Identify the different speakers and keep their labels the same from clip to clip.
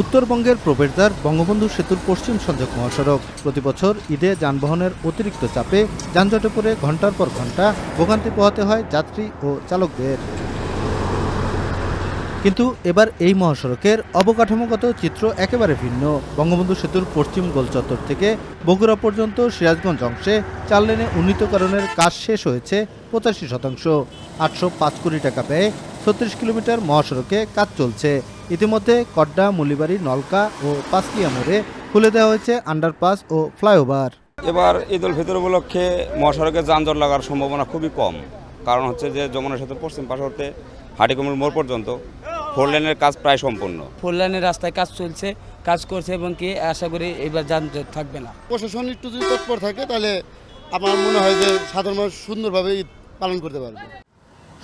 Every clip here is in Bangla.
Speaker 1: উত্তরবঙ্গের প্রবেশদ্বার বঙ্গবন্ধু সেতুর পশ্চিম সংযোগ মহাসড়ক। প্রতি বছর ঈদে যানবাহনের অতিরিক্ত চাপে যানজটে পড়ে ঘণ্টার পর ঘণ্টা ভোগান্তি পোহাতে হয় যাত্রী ও চালকদের। কিন্তু এবার এই মহাসড়কের অবকাঠামোগত চিত্র একেবারে ভিন্ন। বঙ্গবন্ধু সেতুর পশ্চিম গোলচত্বর থেকে বগুড়া পর্যন্ত সিরাজগঞ্জ অংশে চার লেনে উন্নীতকরণের কাজ শেষ হয়েছে পঁচাশি শতাংশ। আটশো পাঁচ কোটি টাকা ব্যয়ে ছত্রিশ কিলোমিটার মহাসড়কে কাজ চলছে। ইতিমধ্যে কড্ডা মুলিবাড়ি নলকা ও পাঁচকিয়া মোড়ে খুলে দেওয়া হয়েছে আন্ডারপাস ও ফ্লাইওভার
Speaker 2: এবার ঈদ উল ফিতর উপলক্ষে মহাসড়কে যানজট লাগার সম্ভাবনা খুবই কম। কারণ হচ্ছে যে যমুনা সেতুর পশ্চিম পাশ হতে হাটিকুমির মোড় পর্যন্ত ফোর লেনের কাজ প্রায় সম্পূর্ণ।
Speaker 3: ফোর লাইনের রাস্তায় কাজ চলছে কাজ করছে এবং কি আশা করি এবার যানজট থাকবে না।
Speaker 4: প্রশাসন একটু যদি তৎপর থাকে তাহলে আমার মনে হয় যে সাধারণ মানুষ সুন্দরভাবে ঈদ পালন করতে পারবে।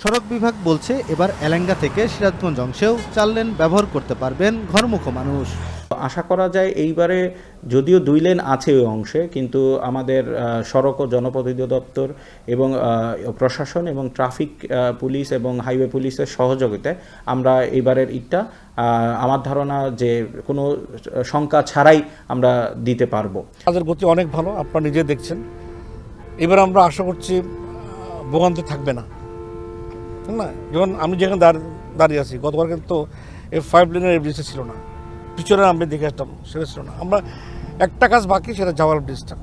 Speaker 1: সড়ক বিভাগ বলছে এবার এলেঙ্গা থেকে সিরাজগঞ্জ অংশেও চার লেন ব্যবহার করতে পারবেন ঘরমুখ মানুষ।
Speaker 5: আশা করা যায় এইবারে যদিও দুই লেন আছে ওই অংশে কিন্তু আমাদের সড়ক ও জনপ্রতিনিধি দপ্তর এবং প্রশাসন এবং ট্রাফিক পুলিশ এবং হাইওয়ে পুলিশের সহযোগিতায় আমরা এইবারের আহ, আমার ধারণা যে কোনো শঙ্কা ছাড়াই আমরা দিতে পারব।
Speaker 6: কাজের গতি অনেক ভালো আপনারা নিজে দেখছেন। এবার আমরা আশা করছি ভোগান্তি থাকবে না। না? যেমন আমি যেখানে দাঁড়- দাঁড়িয়ে আছি গতবার কিন্তু এই ফাইভ লেনের ব্রিজটা ছিল না। পিছনে আমি দেখে আসতাম সেটা ছিল না। আমরা একটা কাজ বাকি সেটা যাওয়ার ব্রিজটা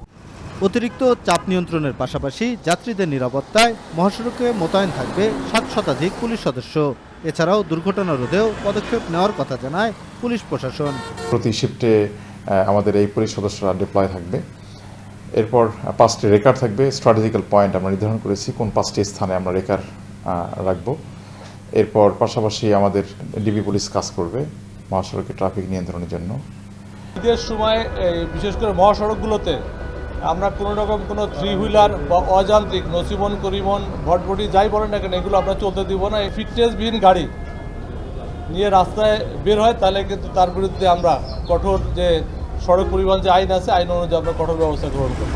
Speaker 1: অতিরিক্ত চাপ নিয়ন্ত্রণের পাশাপাশি যাত্রীদের নিরাপত্তায় মহাসড়কে মোতায়েন থাকবে সাত শতাধিক পুলিশ সদস্য। এছাড়াও দুর্ঘটনা রোধেও পদক্ষেপ নেওয়ার কথা জানায় পুলিশ প্রশাসন।
Speaker 7: প্রতি শিফটে আমাদের এই পুলিশ সদস্যরা ডিপ্লয় থাকবে। এরপর পাঁচটি রেকার থাকবে। স্ট্র্যাটেজিক্যাল পয়েন্ট আমরা নির্ধারণ করেছি কোন পাঁচটি স্থানে আমরা রেকার রাখব। এরপর পাশাপাশি আমাদের ডিবি পুলিশ কাজ করবে মহাসড়কে ট্রাফিক নিয়ন্ত্রণের জন্য।
Speaker 8: ঈদের সময় বিশেষ করে মহাসড়কগুলোতে আমরা কোনো রকম কোনো থ্রি হুইলার বা অযান্ত্রিক নসিবন করিবন ভটভটি যাই বলেন না কেন, এগুলো আমরা চলতে দিব না। এই ফিটনেসবিহীন গাড়ি নিয়ে রাস্তায় বের হয়, তাহলে কিন্তু তার বিরুদ্ধে আমরা কঠোর যে সড়ক পরিবহন যে আইন আছে, আইন অনুযায়ী আমরা কঠোর ব্যবস্থা গ্রহণ করব।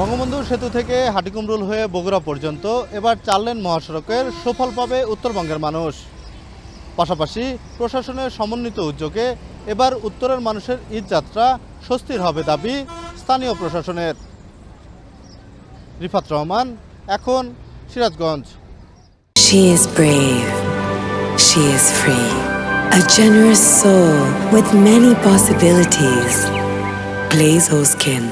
Speaker 1: বঙ্গবন্ধু সেতু থেকে হাটিকুমরুল হয়ে বগুড়া পর্যন্ত এবার চার লেন মহাসড়কের সুফল পাবে উত্তরবঙ্গের মানুষ পাশাপাশি প্রশাসনের সমন্বিত উদ্যোগে এবার উত্তরের মানুষের ঈদ যাত্রা স্বস্তির হবে দাবি স্থানীয় প্রশাসনের রিফাত রহমান, এখন Sirajganj.
Speaker 9: A generous soul with many possibilities. Blaze Skin.